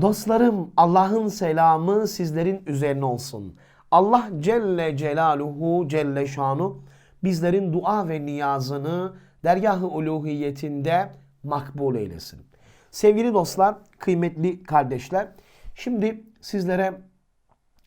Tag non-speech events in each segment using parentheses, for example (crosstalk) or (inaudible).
Dostlarım Allah'ın selamı sizlerin üzerine olsun. Allah Celle Celaluhu Celle Şanu bizlerin dua ve niyazını dergah-ı uluhiyetinde makbul eylesin. Sevgili dostlar, kıymetli kardeşler, şimdi sizlere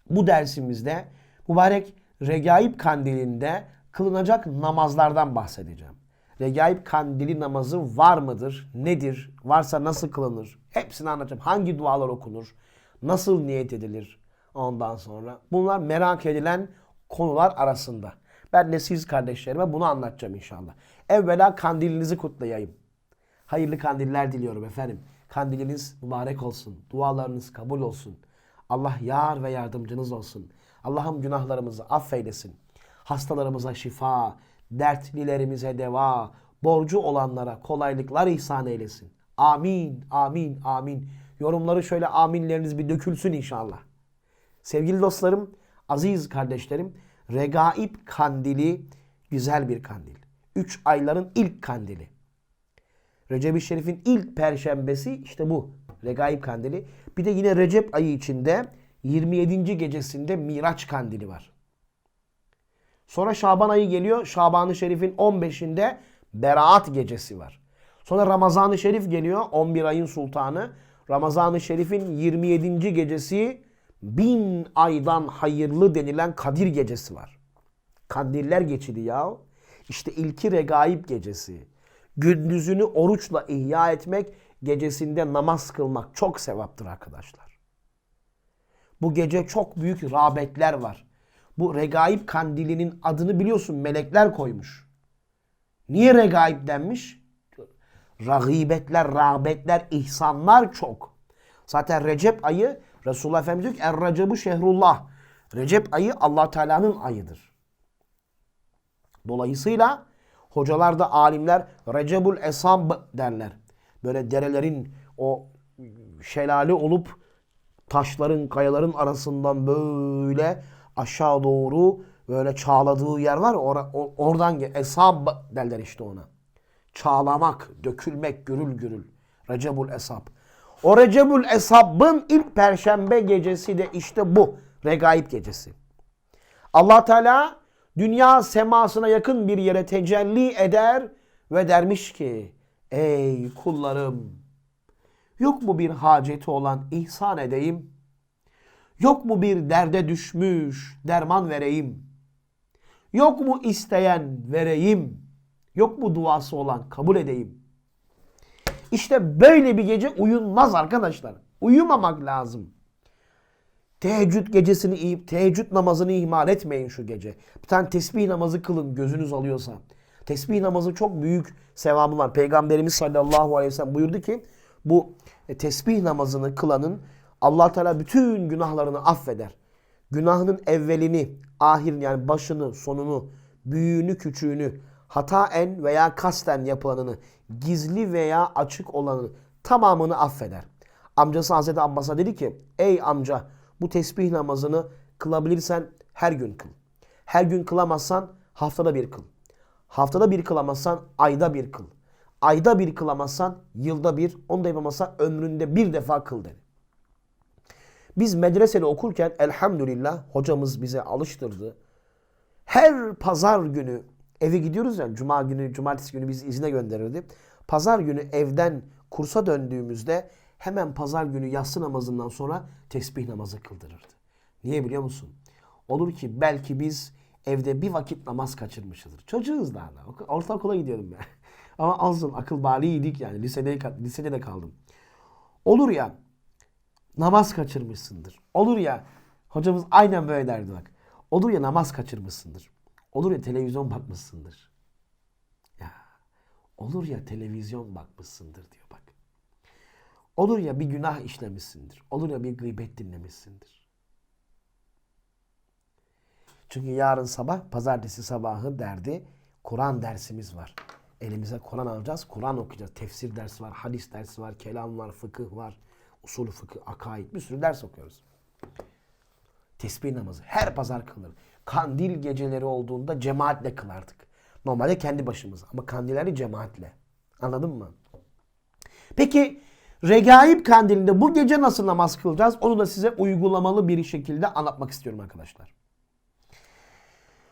bu dersimizde mübarek Regaib kandilinde kılınacak namazlardan bahsedeceğim. Regaib kandili namazı var mıdır? Nedir? Varsa nasıl kılınır? Hepsini anlatacağım. Hangi dualar okunur? Nasıl niyet edilir? Ondan sonra. Bunlar merak edilen konular arasında. Ben de siz kardeşlerime bunu anlatacağım inşallah. Evvela kandilinizi kutlayayım. Hayırlı kandiller diliyorum efendim. Kandiliniz mübarek olsun. Dualarınız kabul olsun. Allah yar ve yardımcınız olsun. Allah'ım günahlarımızı affeylesin. Hastalarımıza şifa, dertlilerimize deva, borcu olanlara kolaylıklar ihsan eylesin. Amin, amin, amin. Yorumları şöyle aminleriniz bir dökülsün inşallah. Sevgili dostlarım, aziz kardeşlerim, Regaib kandili güzel bir kandil. Üç ayların ilk kandili. Recep-i Şerif'in ilk perşembesi işte bu. Regaib kandili. Bir de yine Recep ayı içinde 27. gecesinde Miraç kandili var. Sonra Şaban ayı geliyor. Şaban-ı Şerif'in 15'inde Beraat gecesi var. Sonra Ramazan-ı Şerif geliyor. 11 ayın sultanı. Ramazan-ı Şerif'in 27. gecesi bin aydan hayırlı denilen Kadir gecesi var. Kandiller geçidi ya. İşte ilki regaib gecesi. Gündüzünü oruçla ihya etmek, gecesinde namaz kılmak çok sevaptır arkadaşlar. Bu gece çok büyük rağbetler var. Bu regaib kandilinin adını biliyorsun melekler koymuş. Niye regaib denmiş? Ragibetler, rağbetler, ihsanlar çok. Zaten Recep ayı Resulullah Efendimiz diyor ki Er-Recep'u şehrullah. Recep ayı Allah Teala'nın ayıdır. Dolayısıyla hocalar da alimler Recebul Esab derler. Böyle derelerin o şelale olup taşların, kayaların arasından böyle aşağı doğru böyle çağladığı yer var. ya, Ora, o- oradan esab derler işte ona. Çağlamak, dökülmek, gürül gürül. Recebul Esab. O Recebul Esab'ın ilk perşembe gecesi de işte bu. Regaib gecesi. Allah Teala dünya semasına yakın bir yere tecelli eder ve dermiş ki ey kullarım yok mu bir haceti olan ihsan edeyim? Yok mu bir derde düşmüş derman vereyim? Yok mu isteyen vereyim? Yok mu duası olan kabul edeyim? İşte böyle bir gece uyunmaz arkadaşlar. Uyumamak lazım. Teheccüd gecesini iyi, teheccüd namazını ihmal etmeyin şu gece. Bir tane tesbih namazı kılın gözünüz alıyorsa. Tesbih namazı çok büyük sevabı var. Peygamberimiz sallallahu aleyhi ve sellem buyurdu ki bu e, tesbih namazını kılanın Allah Teala bütün günahlarını affeder. Günahının evvelini, ahirini yani başını, sonunu, büyüğünü, küçüğünü, hataen veya kasten yapılanını, gizli veya açık olanını tamamını affeder. Amcası Hazreti Abbas'a dedi ki ey amca bu tesbih namazını kılabilirsen her gün kıl. Her gün kılamazsan haftada bir kıl. Haftada bir kılamazsan ayda bir kıl. Ayda bir kılamazsan yılda bir, onu da yapamazsan ömründe bir defa kıl dedi. Biz medresede okurken elhamdülillah hocamız bize alıştırdı. Her pazar günü eve gidiyoruz ya cuma günü, cumartesi günü bizi izine gönderirdi. Pazar günü evden kursa döndüğümüzde hemen pazar günü yatsı namazından sonra tesbih namazı kıldırırdı. Niye biliyor musun? Olur ki belki biz evde bir vakit namaz kaçırmışızdır. Çocuğuz daha da. Ortaokula gidiyorum ben. (laughs) Ama azın akıl baliydik yani. Lisede, lisede de kaldım. Olur ya namaz kaçırmışsındır. Olur ya hocamız aynen böyle derdi bak. Olur ya namaz kaçırmışsındır. Olur ya televizyon bakmışsındır. Ya olur ya televizyon bakmışsındır diyor bak. Olur ya bir günah işlemişsindir. Olur ya bir gıybet dinlemişsindir. Çünkü yarın sabah pazartesi sabahı derdi Kur'an dersimiz var. Elimize Kur'an alacağız, Kur'an okuyacağız. Tefsir dersi var, hadis dersi var, kelam var, fıkıh var, usulü fıkıh, akaid bir sürü ders okuyoruz. Tesbih namazı her pazar kılınır. Kandil geceleri olduğunda cemaatle kılardık. Normalde kendi başımıza ama kandilleri cemaatle. Anladın mı? Peki Regaib kandilinde bu gece nasıl namaz kılacağız? Onu da size uygulamalı bir şekilde anlatmak istiyorum arkadaşlar.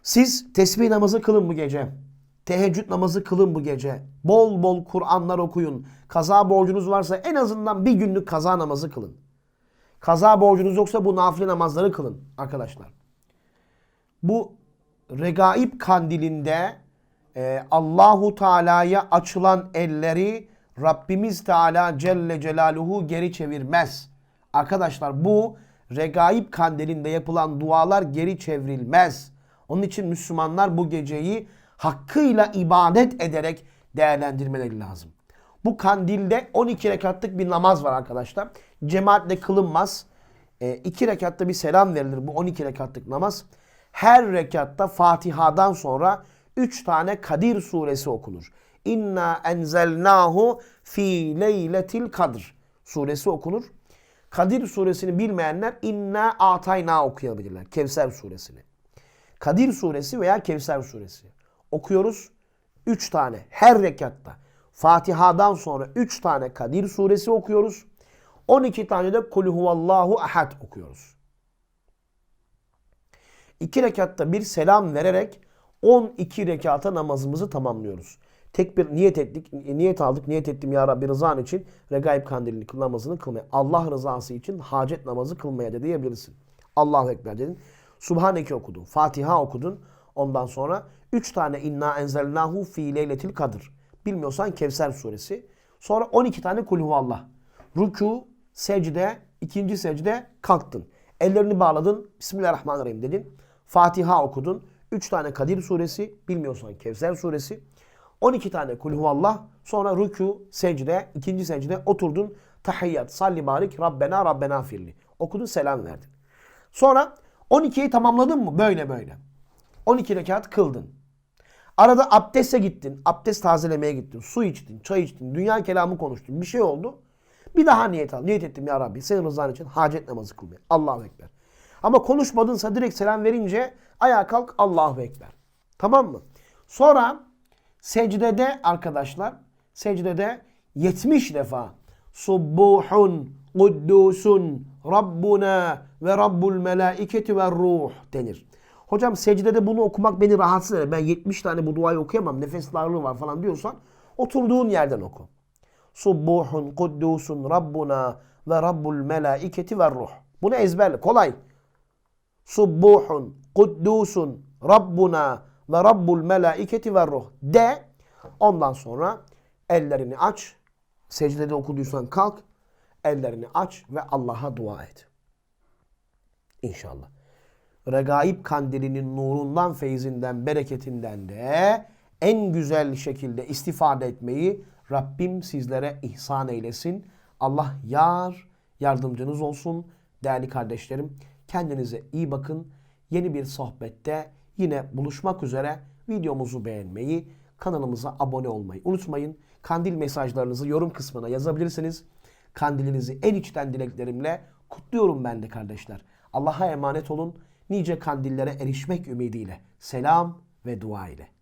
Siz tesbih namazı kılın bu gece. Teheccüd namazı kılın bu gece. Bol bol Kur'anlar okuyun. Kaza borcunuz varsa en azından bir günlük kaza namazı kılın. Kaza borcunuz yoksa bu nafile namazları kılın arkadaşlar. Bu regaib kandilinde e, Allahu Teala'ya açılan elleri Rabbimiz Teala Celle Celaluhu geri çevirmez. Arkadaşlar bu regaib kandilinde yapılan dualar geri çevrilmez. Onun için Müslümanlar bu geceyi hakkıyla ibadet ederek değerlendirmeleri lazım. Bu kandilde 12 rekatlık bir namaz var arkadaşlar. Cemaatle kılınmaz. 2 rekatta bir selam verilir bu 12 rekatlık namaz. Her rekatta Fatiha'dan sonra 3 tane Kadir suresi okunur. İnna enzelnahu fi leyletil kadr suresi okunur. Kadir suresini bilmeyenler inna atayna okuyabilirler. Kevser suresini. Kadir suresi veya Kevser suresi. Okuyoruz 3 tane her rekatta. Fatiha'dan sonra 3 tane Kadir suresi okuyoruz. 12 tane de Kul huvallahu ahad okuyoruz. 2 rekatta bir selam vererek 12 rekata namazımızı tamamlıyoruz. Tek bir niyet ettik, niyet aldık, niyet ettim ya Rabbi rızan için regaib kandilini namazını kılmaya. Allah rızası için hacet namazı kılmaya da diyebilirsin. Allahu Ekber dedin. Subhaneke okudun. Fatiha okudun. Ondan sonra 3 tane inna enzelnahu fi leyletil kadir. Bilmiyorsan Kevser suresi. Sonra 12 tane kul huvallah. Ruku, secde, ikinci secde kalktın. Ellerini bağladın. Bismillahirrahmanirrahim dedin. Fatiha okudun. 3 tane Kadir suresi. Bilmiyorsan Kevser suresi. 12 tane kul huvallah. Sonra ruku, secde, ikinci secde oturdun. Tahiyyat, salli barik, Rabbena, Rabbena firli. Okudun, selam verdin. Sonra 12'yi tamamladın mı? Böyle böyle. 12 rekat kıldın. Arada abdeste gittin. Abdest tazelemeye gittin. Su içtin, çay içtin. Dünya kelamı konuştun. Bir şey oldu. Bir daha niyet al. Niyet ettim ya Rabbi. Senin rızan için hacet namazı kılmaya. Allahu Ekber. Ama konuşmadınsa direkt selam verince ayağa kalk Allahu Ekber. Tamam mı? Sonra secdede arkadaşlar secdede 70 defa Subbuhun, Kuddusun, Rabbuna ve Rabbul Melaiketi ve Ruh denir. Hocam secdede bunu okumak beni rahatsız eder. Ben 70 tane bu duayı okuyamam. Nefes darlığı var falan diyorsan oturduğun yerden oku. Subbuhun, Kuddusun, Rabbuna ve Rabbul Melaiketi ve Ruh. Bunu ezberle. Kolay. Subbuhun, Kuddusun, Rabbuna ve Rabbul Melaiketi ve Ruh. De. Ondan sonra ellerini aç. Secdede okuduysan kalk. Ellerini aç ve Allah'a dua et. İnşallah. Regaib kandilinin nurundan, feyzinden, bereketinden de en güzel şekilde istifade etmeyi Rabbim sizlere ihsan eylesin. Allah yar, yardımcınız olsun. Değerli kardeşlerim, kendinize iyi bakın. Yeni bir sohbette yine buluşmak üzere videomuzu beğenmeyi, kanalımıza abone olmayı unutmayın. Kandil mesajlarınızı yorum kısmına yazabilirsiniz. Kandilinizi en içten dileklerimle kutluyorum ben de kardeşler. Allah'a emanet olun. Nice kandillere erişmek ümidiyle. Selam ve dua ile.